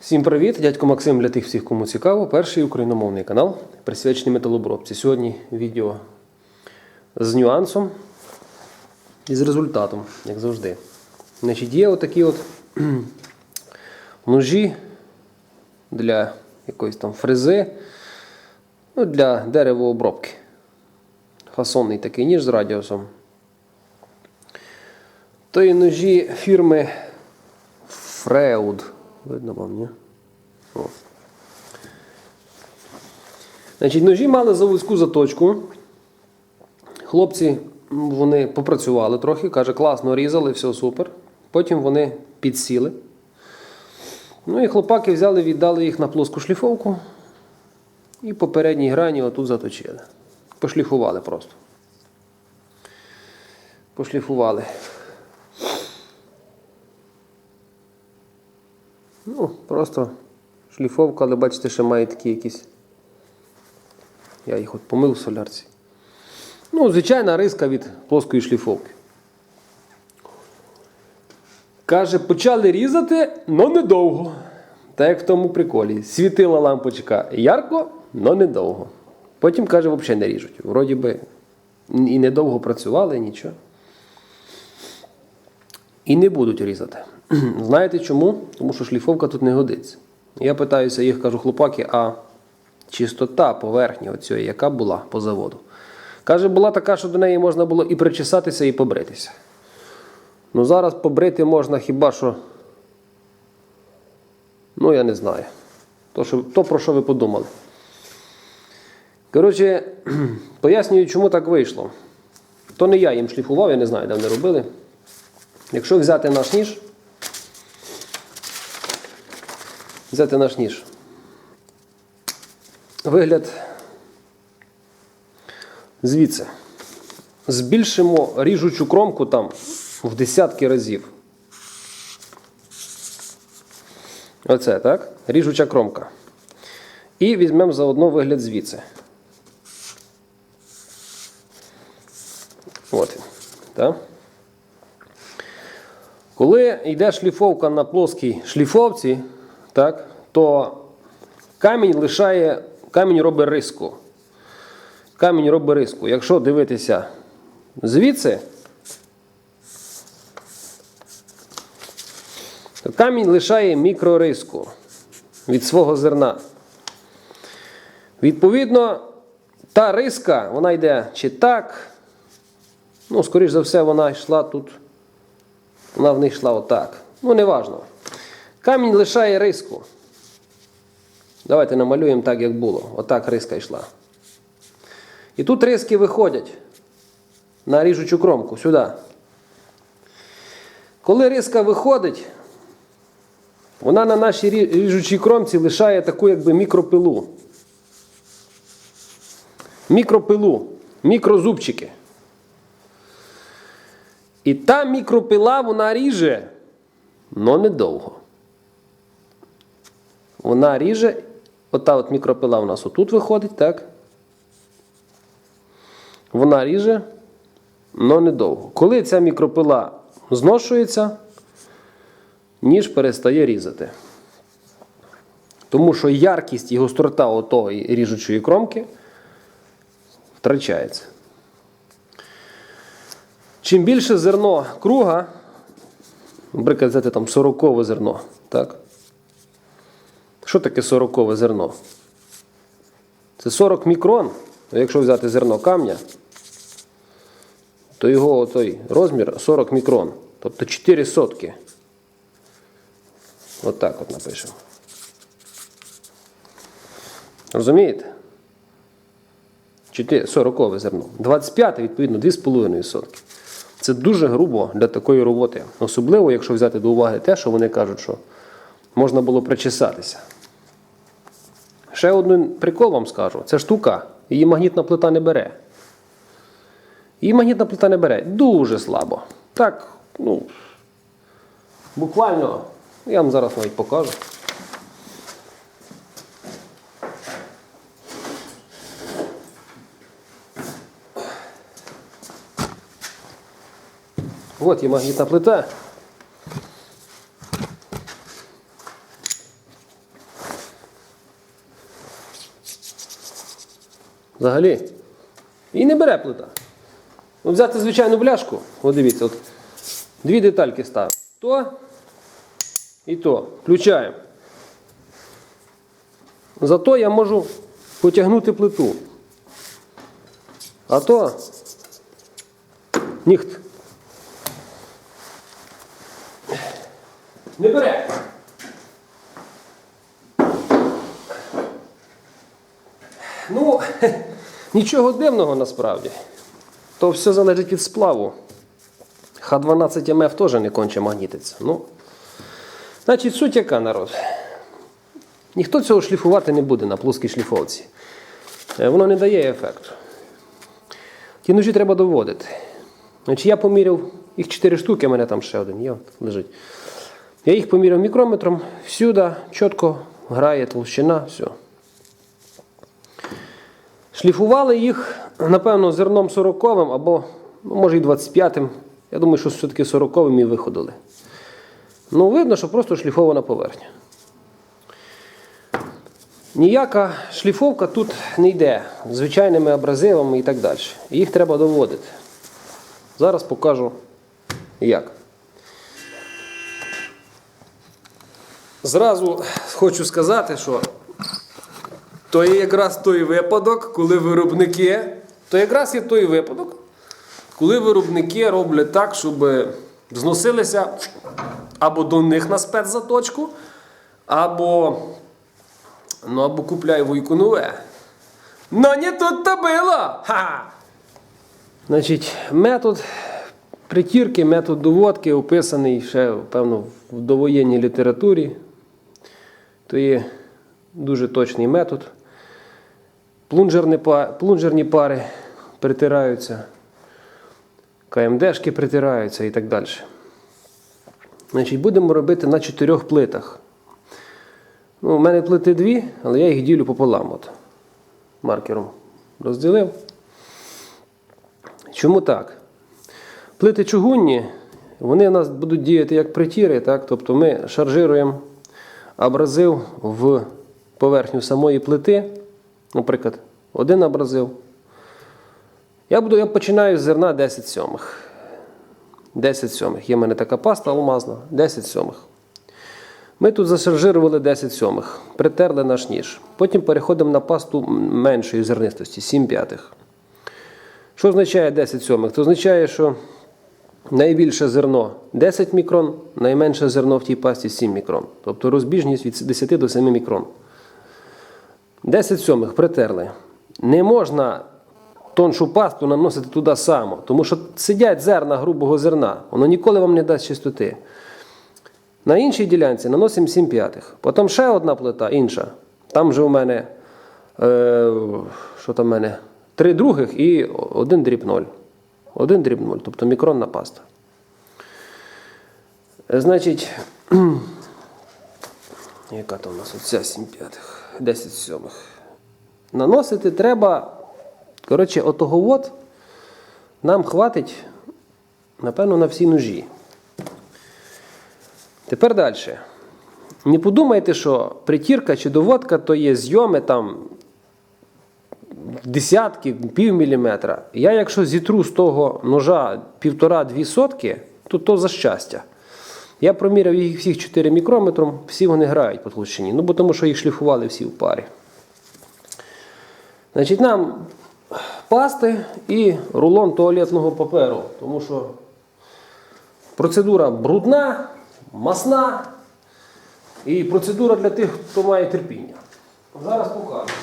Всім привіт! Дядько Максим для тих всіх, кому цікаво. Перший україномовний канал, присвячений металобробці. Сьогодні відео з нюансом і з результатом, як завжди. Значить, є отакі от ножі для якоїсь там фрези, ну, для деревообробки. Фасонний такий ніж з радіусом. То є ножі фірми Freud. Видно вам, ні? О. Значить, ножі мали заводську заточку. Хлопці вони попрацювали трохи, каже, класно різали, все супер. Потім вони підсіли. Ну і хлопаки взяли, віддали їх на плоску шліфовку і по передній грані отут заточили. Пошліфували просто. Пошліфували. Ну, просто шліфовка, але бачите, ще має такі якісь. Я їх от помив в солярці. Ну, звичайна риска від плоскої шліфовки. Каже, почали різати, але недовго. Так як в тому приколі. Світила лампочка ярко, але недовго. Потім, каже, взагалі не ріжуть. Вроді би і недовго працювали, нічого. І не будуть різати. Знаєте чому? Тому що шліфовка тут не годиться. Я питаюся їх, кажу, хлопаки, а чистота поверхні оцієї, яка була по заводу? Каже, була така, що до неї можна було і причесатися, і побритися. Ну зараз побрити можна хіба що. Ну, я не знаю. То, що, то про що ви подумали. Коротше, пояснюю, чому так вийшло. То не я їм шліфував, я не знаю, де вони робили. Якщо взяти наш ніж, взяти наш ніж. Вигляд звідси. Збільшимо ріжучу кромку там в десятки разів. Оце, так? Ріжуча кромка. І візьмемо заодно вигляд звідси. От. Так? Коли йде шліфовка на плоскій шліфовці, так, то камінь лишає, камінь робить риску. Камінь робить риску. Якщо дивитися звідси, то камінь лишає мікрориску від свого зерна. Відповідно, та риска, вона йде чи так, ну, скоріш за все, вона йшла тут. Вона в них йшла отак. Ну, не важно. Камінь лишає риску. Давайте намалюємо так, як було. Отак риска йшла. І тут риски виходять на ріжучу кромку сюди. Коли риска виходить, вона на нашій ріжучій кромці лишає таку якби мікропилу. Мікропилу, мікрозубчики. І та мікропила вона ріже, але недовго. Вона ріже, ота от мікропила у нас отут виходить, так? Вона ріже, але недовго. Коли ця мікропила зношується, ніж перестає різати. Тому що яркість і гострота отої ріжучої кромки втрачається. Чим більше зерно круга, наприклад, взяти там 40 зерно, так? Що таке 40 зерно? Це 40 мікрон. Якщо взяти зерно камня, то його той розмір 40 мікрон. Тобто 4 сотки. Отак от, от напишемо. Розумієте? 4, 40 зерно. 25, відповідно, 2,5 сотки. Це дуже грубо для такої роботи. Особливо, якщо взяти до уваги те, що вони кажуть, що можна було причесатися. Ще один прикол вам скажу: це штука, її магнітна плита не бере. Її магнітна плита не бере. Дуже слабо. Так, ну, буквально, я вам зараз навіть покажу. От є магнітна плита. Взагалі. І не бере плита. От взяти звичайну бляшку, от дивіться, от дві детальки ставимо. То і то. Включаємо. Зато я можу потягнути плиту. А то ніхт. Не бере. Ну, нічого дивного насправді. То все залежить від сплаву. Х12 МФ теж не конче магнітиться. Ну, значить, суть яка народ. Ніхто цього шліфувати не буде на плоскій шліфовці. Е, Воно не дає ефекту. Ті ножі треба доводити. Значить, я поміряв їх 4 штуки, у мене там ще один є, лежить. Я їх поміряв мікрометром, всюди чітко грає толщина, все. Шліфували їх, напевно, зерном 40-м або, ну, може, і 25-м. Я думаю, що все-таки 40-м і виходили. Ну, видно, що просто шліфована поверхня. Ніяка шліфовка тут не йде звичайними абразивами і так далі. Їх треба доводити. Зараз покажу як. Зразу хочу сказати, що то є якраз той випадок, коли виробники. То якраз є той випадок, коли виробники роблять так, щоб зносилися або до них на спецзаточку, або, ну, або купляй вуйку нове. Ну не тут то було! Ха! Значить, метод притірки, метод доводки описаний ще, певно, в довоєнній літературі. То є дуже точний метод. Плунжерні, па- плунжерні пари притираються, КМДшки притираються і так далі. Значить, будемо робити на чотирьох плитах. Ну, у мене плити дві, але я їх ділю пополам. От. Маркером розділив. Чому так? Плити чугунні, вони у нас будуть діяти як притіри, так? тобто ми шаржируємо абразив в поверхню самої плити, наприклад, один абразив. Я, буду, я починаю з зерна 10 сьомих. 10 сьомих. Є в мене така паста алмазна, 10 сьомих. Ми тут зашаржирували 10 сьомих, притерли наш ніж. Потім переходимо на пасту меншої зернистості, 7 п'ятих. Що означає 10 сьомих? Це означає, що найбільше зерно 10 мікрон, найменше зерно в тій пасті 7 мікрон. Тобто розбіжність від 10 до 7 мікрон. 10 сьомих притерли. Не можна тоншу пасту наносити туди само, тому що сидять зерна грубого зерна, воно ніколи вам не дасть чистоти. На іншій ділянці наносимо 7 п'ятих. Потім ще одна плита, інша. Там вже у мене, е, що там у мене? Три других і один дріб 0. Один дріб 0, тобто мікронна паста. Значить, яка там у нас оця 7 п'ятих, 10 сьомих. Наносити треба, коротше, отого от нам хватить, напевно, на всі ножі. Тепер далі. Не подумайте, що притірка чи доводка то є зйоми там десятки, пів міліметра. Я, якщо зітру з того ножа півтора-дві сотки, то то за щастя. Я проміряв їх всіх 4 мікрометром, всі вони грають по толщині. Ну, бо тому що їх шліфували всі в парі. Значить, нам пасти і рулон туалетного паперу, тому що процедура брудна, масна і процедура для тих, хто має терпіння. Зараз покажу.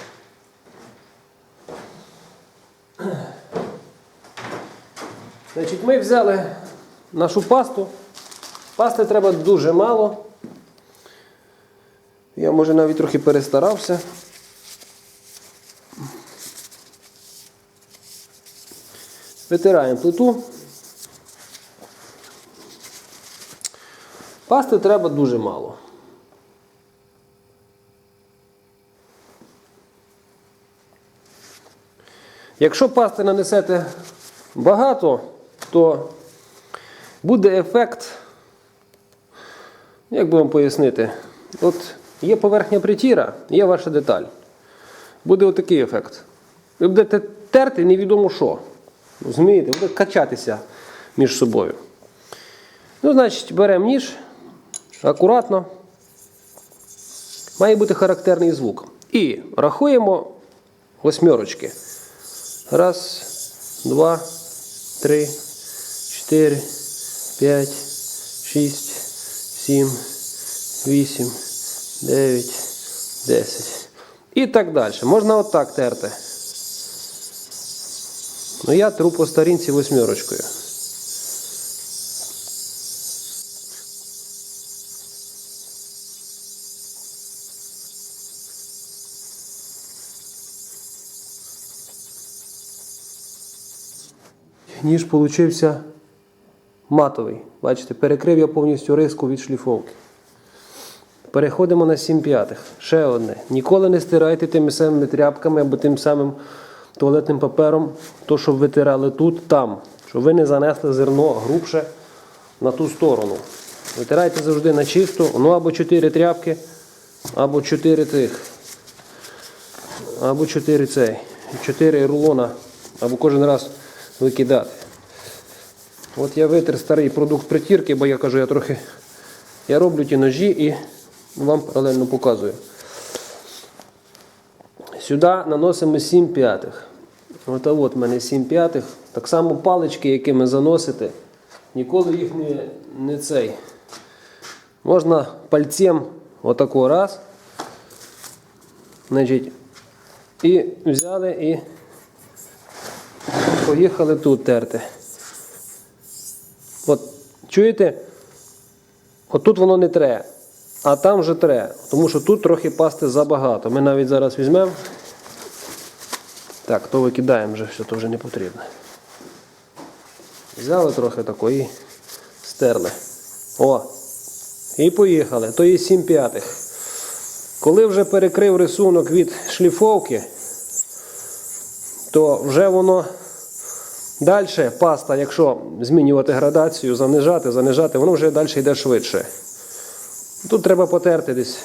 Значить, ми взяли нашу пасту. Пасти треба дуже мало. Я може навіть трохи перестарався. Витираємо плиту. Пасти треба дуже мало. Якщо пасти нанесете багато, то буде ефект, як би вам пояснити, от є поверхня притіра, є ваша деталь. Буде отакий ефект. Ви будете терти невідомо що. Розумієте? Буде качатися між собою. Ну, значить, беремо ніж, акуратно. Має бути характерний звук. І рахуємо восьмерочки. Раз, два, три, чотири, п'ять, шість, сім, вісім, дев'ять, десять. І так далі. Можна отак терти. Ну я тру по старінці восьмерочкою. Ніж получився матовий. Бачите, перекрив я повністю риску від шліфовки. Переходимо на 7 п'ятих. Ще одне. Ніколи не стирайте тими самими тряпками або тим самим туалетним папером, то, що витирали тут, там. Щоб ви не занесли зерно грубше на ту сторону. Витирайте завжди на чисто, ну або 4 тряпки, або 4 тих. Або 4 цей. 4 рулона, або кожен раз викидати. От я витер старий продукт притірки, бо я кажу, я трохи я роблю ті ножі і вам паралельно показую. Сюди наносимо 7 п'ятих. От от в мене 7 п'ятих. Так само палички, якими заносите, ніколи їх не, не цей. Можна пальцем отако раз. Значить, і взяли і поїхали тут терти. Чуєте? Отут воно не тре, а там вже тре, тому що тут трохи пасти забагато. Ми навіть зараз візьмемо. Так, то викидаємо вже, що то вже не потрібно. Взяли трохи такої, стерли. О! І поїхали. То є 7 п'ятих. Коли вже перекрив рисунок від шліфовки, то вже воно далі паста, якщо змінювати градацію, занижати, занижати, воно вже далі йде швидше. Тут треба потерти десь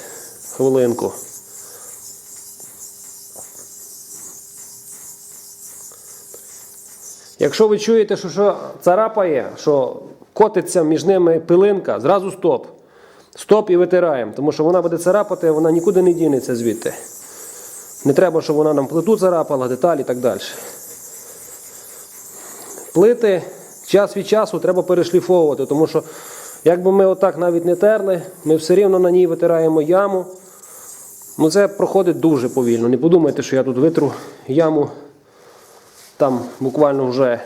хвилинку. Якщо ви чуєте, що, що царапає, що котиться між ними пилинка, зразу стоп. Стоп і витираємо, тому що вона буде царапати, вона нікуди не дінеться звідти. Не треба, щоб вона нам плиту царапала, деталі і так далі. Плити час від часу треба перешліфовувати, тому що якби ми отак навіть не терли, ми все рівно на ній витираємо яму. Ну це проходить дуже повільно. Не подумайте, що я тут витру яму там буквально вже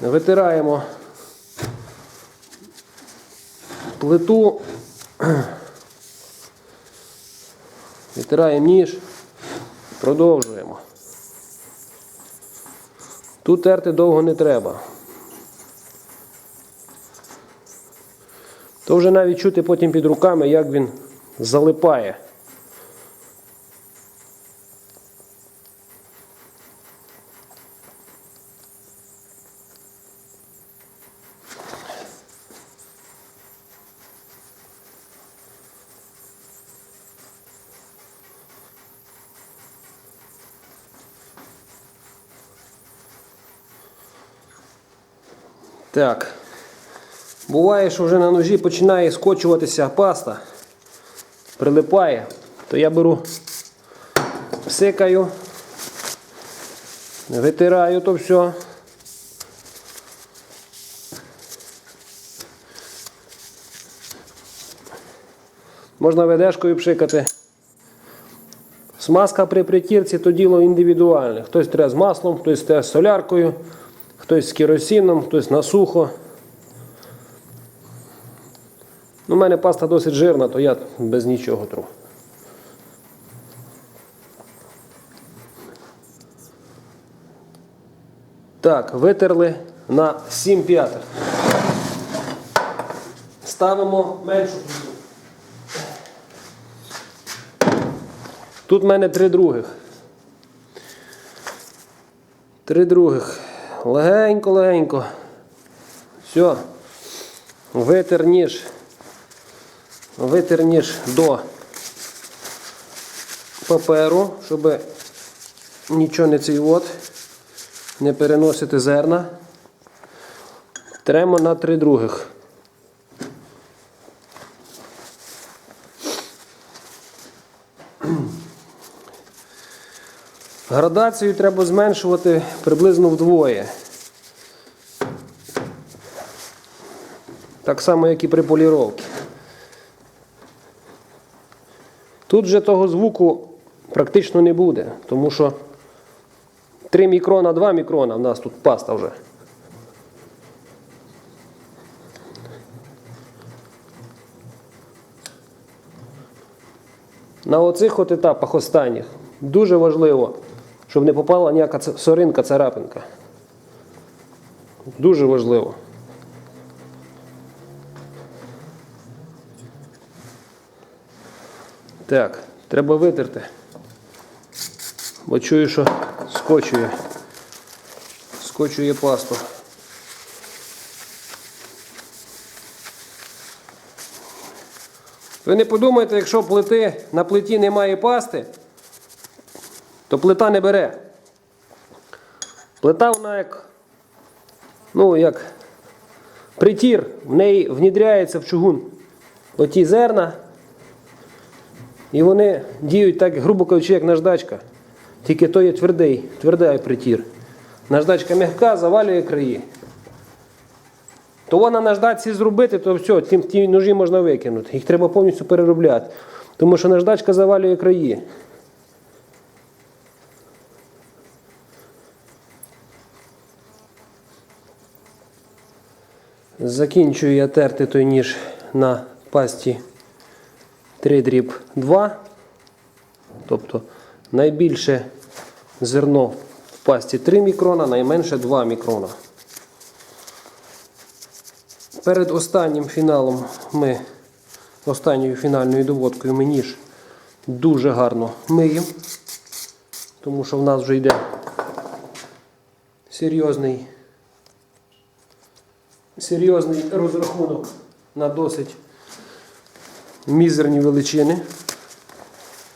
витираємо плиту, витираємо ніж, продовжуємо. Тут терти довго не треба. То вже навіть чути потім під руками, як він залипає. Так. Буває, що вже на ножі починає скочуватися паста, прилипає, то я беру, псикаю, витираю то все. Можна ведешкою пшикати. Смазка при притірці то діло індивідуальне. Хтось треба з маслом, хтось треба з соляркою, хтось з керосином, хтось на сухо. Ну, У мене паста досить жирна, то я без нічого тру. Так, витерли на 7 п'ятих. Ставимо меншу плиту. Тут в мене три других. Три других. Легенько, легенько. Все. Витер ніж. Витер ніж до паперу, щоб нічого не цей от, не переносити зерна. Тремо на три других. Градацію треба зменшувати приблизно вдвоє. Так само, як і при поліровці. Тут же того звуку практично не буде, тому що 3 мікрона, 2 мікрона в нас тут паста вже. На оцих от етапах останніх дуже важливо, щоб не попала ніяка соринка, царапинка. Дуже важливо. Так, треба витерти. Бо чую, що скочує. Скочує пасту. Ви не подумайте, якщо плити на плиті немає пасти, то плита не бере. Плита вона як, ну, як притір, в неї внідряється в чугун оті зерна, і вони діють так, грубо кажучи, як наждачка. Тільки то є твердий, твердий притір. Наждачка м'яка, завалює краї. То вона наждачці зробити, то все, ті ножі можна викинути. Їх треба повністю переробляти. Тому що наждачка завалює краї. Закінчую я терти той ніж на пасті 3 дріб 2. Тобто найбільше зерно в пасті 3 мікрона, найменше 2 мікрона. Перед останнім фіналом ми останньою фінальною доводкою ми ніж дуже гарно миємо, тому що в нас вже йде серйозний, серйозний розрахунок на досить мізерні величини.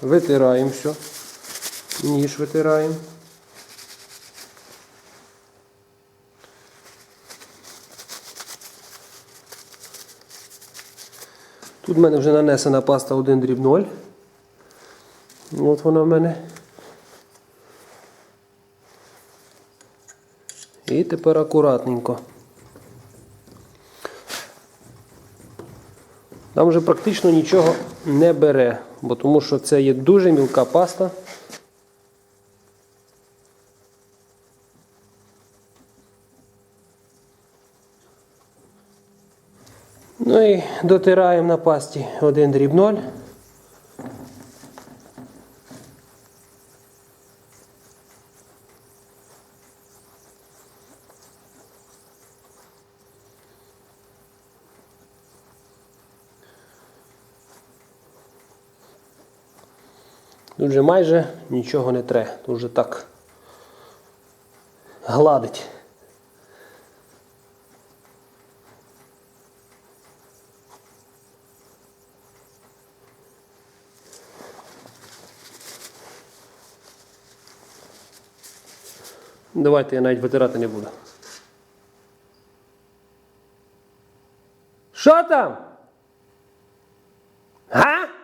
Витираємо все. Ніж витираємо. Тут в мене вже нанесена паста 1 дріб 0. От вона в мене. І тепер акуратненько. Там вже практично нічого не бере, бо тому що це є дуже мілка паста. Ну і дотираємо на пасті 1 дріб вже майже нічого не тре. Тут вже так гладить. Давайте я навіть витирати не буду. Що там? Га?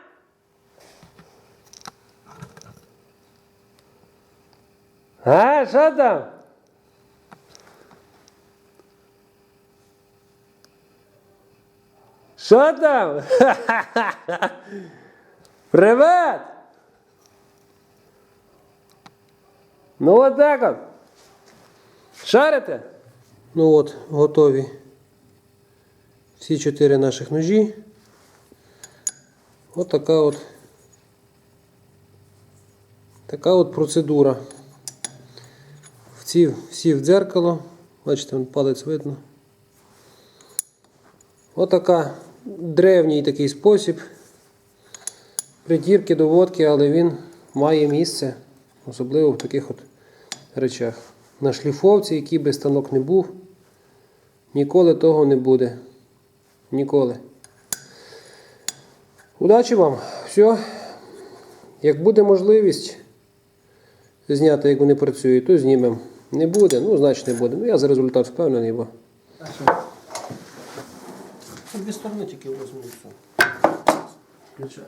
А, що там? Що там? Привет! Ну от так от. Шарите? Ну от, готові. Всі чотири наших ножі. От така от. Така от процедура. Всі, всі в дзеркало. Бачите, вон палець видно. Отака древній такий спосіб. Притірки доводки, але він має місце, особливо в таких от речах. На шліфовці, який би станок не був, ніколи того не буде. Ніколи. Удачі вам! Все. Як буде можливість, зняти, як вони працюють, то знімемо. Не буде, ну значить не буде. Ну я за результат впевнений, бо. Дві сторони тільки возьму. Включай.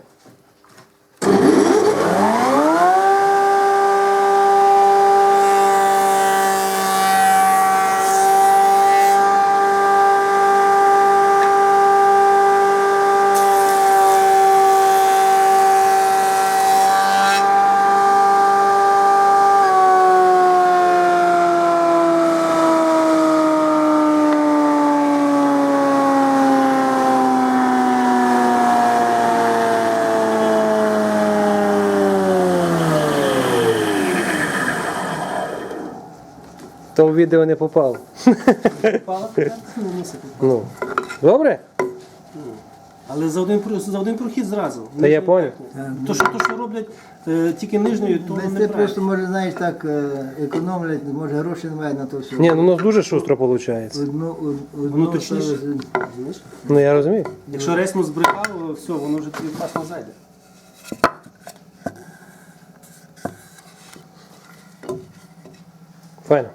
В відео не попало. Ну. Ну. Добре? Але за один, за один прохід зразу. Та я понял. То, що, то, що роблять е, тільки нижньою, то Десь не ти просто, може, знаєш, так е, економлять, може гроші немає на то все. Ні, ну у нас дуже шустро виходить. Одну, од- одну Воно точніше. Ну я розумію. Якщо рейсну збрехав, все, воно вже тобі класно зайде. Файно.